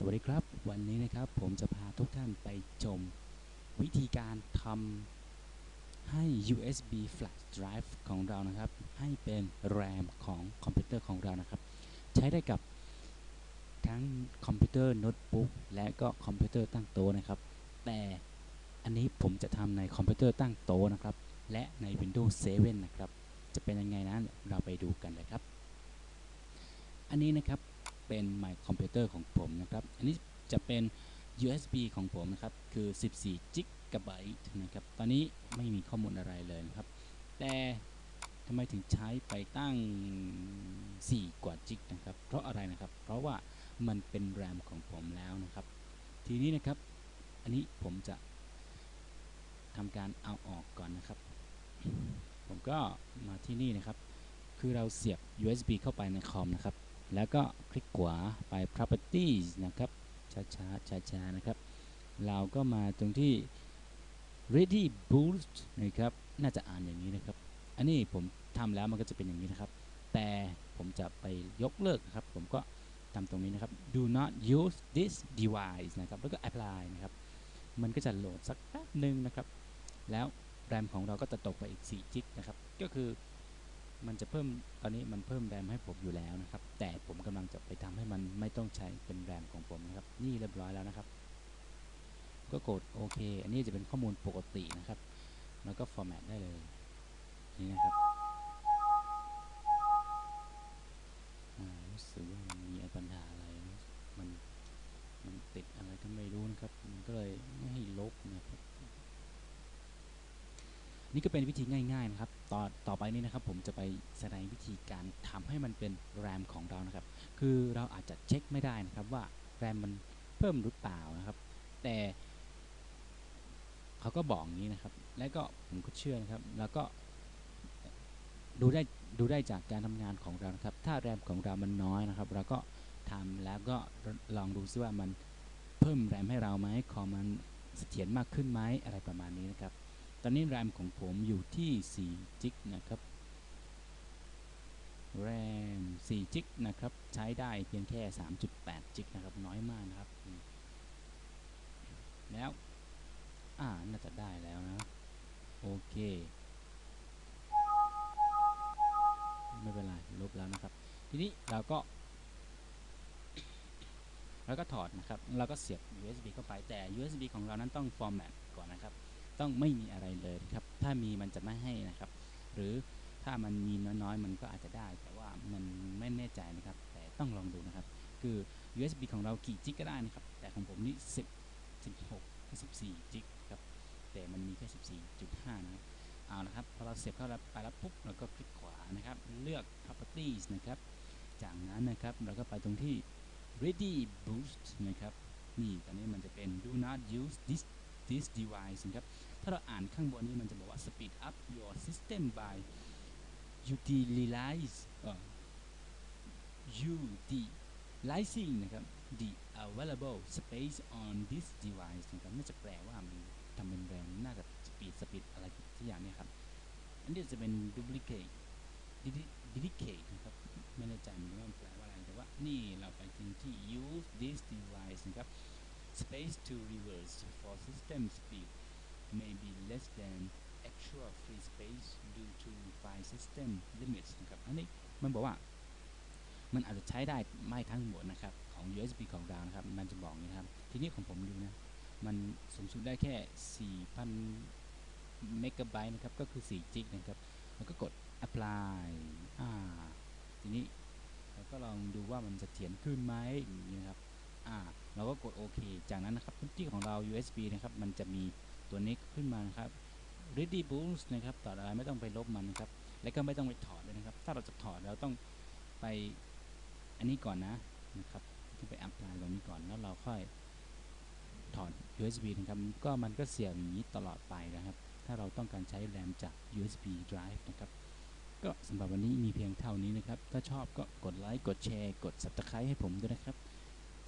สวัสดีครับ วันนี้นะครับผมจะพาทุกท่านไปชม วิธีการทำให้ USB flash drive ของเรานะครับ ให้เป็น RAM ของคอมพิวเตอร์ของเรานะครับ ใช้ได้กับทั้งคอมพิวเตอร์โน้ตบุ๊กและก็คอมพิวเตอร์ตั้งโต๊ะนะครับ แต่อันนี้ผมจะทำในคอมพิวเตอร์ตั้งโต๊ะนะครับ และใน Windows 7 นะครับ จะเป็นยังไงนั้นเราไปดูกันเลยครับ อันนี้นะครับ เป็น My Computer ของผมนะครับ อันนี้จะเป็น USB ของผมนะครับ คือ 14 g b นะครับ ตอนนี้ไม่มีข้อมูลอะไรเลยนะครับ แต่ทำไมถึงใช้ไปตั้ง 4 กว่าจิกนะครับ เพราะอะไรนะครับ เพราะว่ามันเป็น RAM ของผมแล้วนะครับ ทีนี้นะครับ อันนี้ผมจะทำการเอาออกก่อนนะครับ ผมก็มาที่นี่นะครับ คือเราเสียบ USB เข้าไปในคอมนะครับ แล้วก็คลิกขวาไป properties นะครับช้าๆช้าๆนะครับ เราก็มาตรงที่ ready boost นะครับ น่าจะอ่านอย่างนี้นะครับ อันนี้ผมทำแล้วมันก็จะเป็นอย่างนี้นะครับ แต่ผมจะไปยกเลิกนะครับ ผมก็ทำตรงนี้นะครับ do not use this device นะครับ แล้วก็ apply นะครับ มันก็จะโหลดสักแป๊บหนึ่งนะครับ แล้วแรมของเราก็จะตกไปอีก 4 จิกนะครับ ก็คือ มันจะเพิ่มตอนนี้มันเพิ่มแรมให้ผมอยู่แล้วนะครับ แต่ผมกำลังจะไปทำให้มันไม่ต้องใช้เป็นแรมของผมนะครับ นี่เรียบร้อยแล้วนะครับ ก็กดโอเค อันนี้จะเป็นข้อมูลปกตินะครับ แล้วก็ฟอร์แมตได้เลย นี่นะครับรู้สึกว่ามันมีปัญหาอะไรนะมันมันติดอะไรก็ไม่รู้นะครับ มันก็เลยไม่ให้ลบนะครับนี่ก็เป็นวิธีง่าย ๆ นะครับ ต่อต่อไปนี้นะครับผมจะไปแสดงวิธีการทำให้มันเป็น RAM ของเรานะครับ คือเราอาจจะเช็คไม่ได้นะครับว่า RAM มันเพิ่มหรือเปล่านะครับ แต่เขาก็บอกอย่างนี้นะครับ และก็ผมก็เชื่อนะครับ แล้วก็ดูได้ดูได้จากการทำงานของเรานะครับ ถ้าแรมของเรามันน้อยนะครับ เราก็ทำแล้วก็ลองดูซิว่ามันเพิ่มแรมให้เราไหมคอมมันเสถียรมากขึ้นไหมอะไรประมาณนี้นะครับ ตอนนี้แรมของผมอยู่ที่ 4 จิกนะครับแรม 4 จิกนะครับ ใช้ได้เพียงแค่ 3.8 จิกนะครับ น้อยมากนะครับ แล้ว อ่า น่าจะได้แล้วนะ โอเค ไม่เป็นไร ลบแล้วนะครับ ทีนี้เราก็ แล้วก็ถอดนะครับ เราก็เสียบ USB เข้าไป แต่ USB ของเรานั้นต้อง format ก่อนนะครับ ต้องไม่มีอะไรเลยครับ ถ้ามีมันจะไม่ให้นะครับ หรือถ้ามันมีน้อยๆ มันก็อาจจะได้ แต่ว่ามันไม่แน่ใจนะครับ แต่ต้องลองดูนะครับ คือ USB ของเรากี่จิกก็ได้นะครับ แต่ของผมนี่10 16 14จิกครับ แต่มันมีแค่ 14.5 นะครับ เอาละครับ พอเราเสียบเข้าไปแล้วปุ๊บ เราก็คลิกขวานะครับ เลือก properties นะครับ จากนั้นนะครับ เราก็ไปตรงที่ ready boost นะครับ นี่ ตอนนี้มันจะเป็น do not use this this device นะครับ ถ้าเราอ่านข้างบนนี้มันจะบอกว่า speed up your system by utilize uh, utilizing นะครับ the available space on this device นะครับน่าจะแปลว่ามันทำเป็นแรงน่าจะ speed speed อะไรที่อย่างนี้ครับอันนี้จะเป็น duplicate duplicate นะครับไม่แน่ใจว่ามันแปลว่าอะไรแต่ว่านี่เราไปถึงที่ use this device นะครับ space to reverse for system speed may be less than actual free space due to file system limits นะครับอันนี้มันบอกว่า มันอาจจะใช้ได้ไม่ทั้งหมดนะครับ ของ USB ของเรานะครับ มันจะบอกอย่างนี้ครับ ทีนี้ของผมดูนะ มันสูงสุดได้แค่ 4,000 เมกะไบต์นะครับ ก็คือ 4 จิกนะครับ แล้วก็กด apply อ่า ทีนี้เราก็ลองดูว่ามันจะเถียรขึ้นไหมอย่างนี้นะครับ อ่า เราก็กดโอเค จากนั้นนะครับพื้นที่ของเรา USB นะครับ มันจะมีตัวนี้ขึ้นมานะครับ ready boost นะครับต่ออะไรไม่ต้องไปลบมันนะครับ และก็ไม่ต้องไปถอดเลยนะครับ ถ้าเราจะถอดเราต้องไปอันนี้ก่อนนะนะครับที่ไป apply ตรงนี้ก่อนแล้วเราค่อยถอด USB นะครับ ก็มันก็เสียบอย่างนี้ตลอดไปนะครับ ถ้าเราต้องการใช้แรมจาก USB drive นะครับ ก็สำหรับวันนี้มีเพียงเท่านี้นะครับ ถ้าชอบก็กดไลค์ กดแชร์ กด subscribe ให้ผมด้วยนะครับ